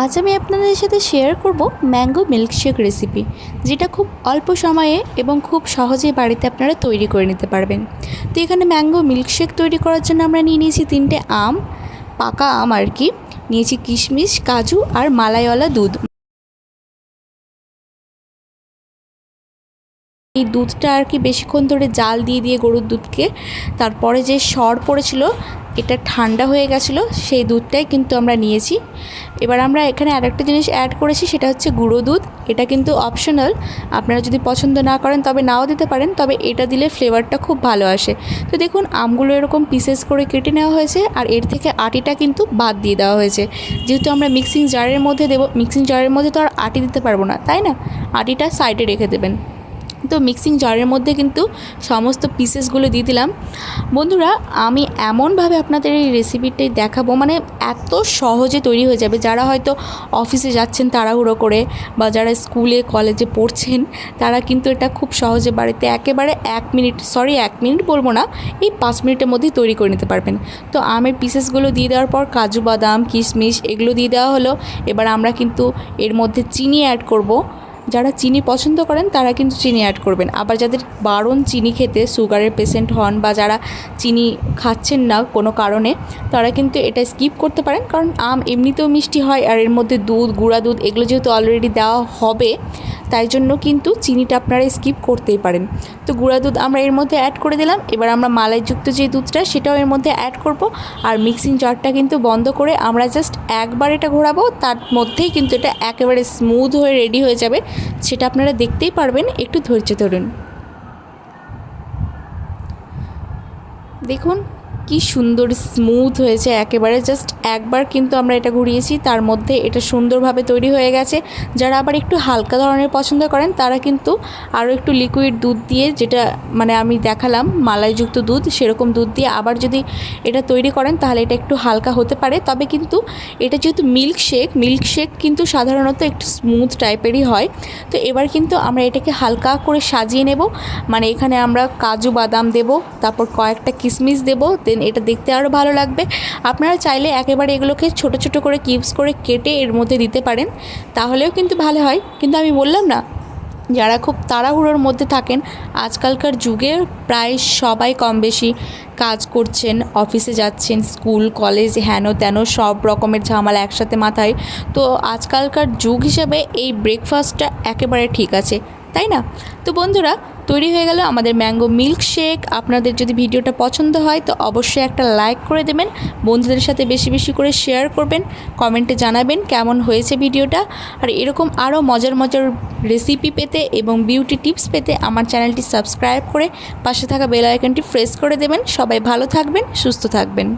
আজ আমি আপনাদের সাথে শেয়ার করব ম্যাঙ্গো মিল্কশেক রেসিপি যেটা খুব অল্প সময়ে এবং খুব সহজেই বাড়িতে আপনারা তৈরি করে নিতে পারবেন। তো এখানে ম্যাঙ্গো মিল্কশেক তৈরি করার জন্য আমরা নিয়ে নিয়েছি তিনটে আম, পাকা আম আর কি, নিয়েছি কিশমিশ, কাজু আর মালাইওয়ালা দুধ। এই দুধটা আর কি বেশিক্ষণ ধরে জাল দিয়ে দিয়ে গরুর দুধকে, তারপরে যে সর পড়েছিল এটা ঠান্ডা হয়ে গেছিল, সেই দুধটাই কিন্তু আমরা নিয়েছি। এবার আমরা এখানে আরেকটা জিনিস অ্যাড করেছি, সেটা হচ্ছে গুঁড়ো দুধ। এটা কিন্তু অপশনাল আপনারা যদি পছন্দ না করেন তবে নাও দিতে পারেন, তবে এটা দিলে ফ্লেভারটা খুব ভালো আসে। তো দেখুন, আমগুলো এরকম পিসেস করে কেটে নেওয়া হয়েছে, আর এর থেকে আটিটা কিন্তু বাদ দিয়ে দেওয়া হয়েছে। যেহেতু আমরা মিক্সিং জারের মধ্যে দেবো মিক্সিং জারের মধ্যে তো আর আটি দিতে পারব না, তাই না? আটিটা সাইডে রেখে দেবেন। তো মিক্সিং জারের মধ্যে কিন্তু সমস্ত পিসেসগুলো দিয়ে দিলাম। বন্ধুরা, আমি এমনভাবে আপনাদের এই রেসিপিটাই দেখাবো মানে এত সহজে তৈরি হয়ে যাবে। যারা হয়তো অফিসে যাচ্ছেন তাড়াহুড়ো করে, বা যারা স্কুলে কলেজে পড়ছেন, তারা কিন্তু এটা খুব সহজে বাড়িতে একেবারে এক মিনিট সরি এক মিনিট বলব না, এই পাঁচ মিনিটের মধ্যেই তৈরি করে নিতে পারবেন। তো আমের পিসেসগুলো দিয়ে দেওয়ার পর কাজু বাদাম, কিশমিশ, এগুলো দিয়ে দেওয়া হলো। এবার আমরা কিন্তু এর মধ্যে চিনি অ্যাড করব। যারা চিনি পছন্দ করেন, তারা কিন্তু চিনি অ্যাড করবেন। আবার যাদের বারণ চিনি খেতে সুগারের পেশেন্ট হন বা যারা চিনি খাচ্ছেন না কোনো কারণে, তারা কিন্তু এটা স্কিপ করতে পারেন। কারণ আম এমনিতেও মিষ্টি হয় আর এর মধ্যে দুধ, গুঁড়া দুধ, এগুলো যেহেতু অলরেডি দেওয়া হবে তাই জন্য কিন্তু চিনিটা আপনারা স্কিপ করতেই পারেন। তো গুঁড়া দুধ আমরা এর মধ্যে অ্যাড করে দিলাম। এবার আমরা মালাইযুক্ত যে দুধটা, সেটাও এর মধ্যে অ্যাড করব। আর মিক্সিং জারটা কিন্তু বন্ধ করে আমরা জাস্ট একবার এটা ঘোরাবো, তার মধ্যেই কিন্তু এটা একেবারে স্মুথ হয়ে রেডি হয়ে যাবে। সেটা আপনারা দেখতেই পারবেন। একটু ধৈর্য ধরুন। দেখুন কি সুন্দর স্মুথ হয়েছে, একেবারে জাস্ট একবার কিন্তু আমরা এটা ঘুরিয়েছি, তার মধ্যে এটা সুন্দরভাবে তৈরি হয়ে গেছে। যারা আবার একটু হালকা ধরনের পছন্দ করেন, তারা কিন্তু আরও একটু লিকুইড দুধ দিয়ে যেটা মানে আমি দেখালাম, মালাইযুক্ত দুধ, সেরকম দুধ দিয়ে আবার যদি এটা তৈরি করেন, তাহলে এটা একটু হালকা হতে পারে। তবে কিন্তু এটা যেহেতু মিল্ক শেক মিল্ক শেক কিন্তু সাধারণত একটু স্মুথ টাইপেরই হয়। তো এবার কিন্তু আমরা এটাকে হালকা করে সাজিয়ে নেব। মানে এখানে আমরা কাজু বাদাম দেব, তারপর কয়েকটা কিশমিশ দেবো দেন এটা দেখতে আরও ভালো লাগবে। আপনারা চাইলে একেবারে এগুলোকে ছোট ছোট করে কিপস করে কেটে এর মধ্যে দিতে পারেন। তাহলেও কিন্তু ভালো হয়। কিন্তু আমি বললাম না, যারা খুব তাড়াহুড়োর মধ্যে থাকেন, আজকালকার যুগে প্রায় সবাই কম বেশি কাজ করছেন, অফিসে যাচ্ছেন, স্কুল, কলেজ, হেন তেন সব রকমের ঝামেলা একসাথে মাথায়। তো আজকালকার যুগ হিসেবে এই ব্রেকফাস্টটা একেবারে ঠিক আছে, তাই না? তো বন্ধুরা তৈরি হয়ে গেল আমাদের ম্যাঙ্গো মিল্ক শেক আপনাদের যদি ভিডিওটা পছন্দ হয়, তো অবশ্যই একটা লাইক করে দেবেন, বন্ধুদের সাথে বেশি বেশি করে শেয়ার করবেন, কমেন্টে জানাবেন কেমন হয়েছে ভিডিওটা। আর এরকম আরও মজার মজার রেসিপি পেতে এবং বিউটি টিপস পেতে আমার চ্যানেলটি সাবস্ক্রাইব করে পাশে থাকা বেল প্রেস করে দেবেন। সবাই ভালো থাকবেন, সুস্থ থাকবেন।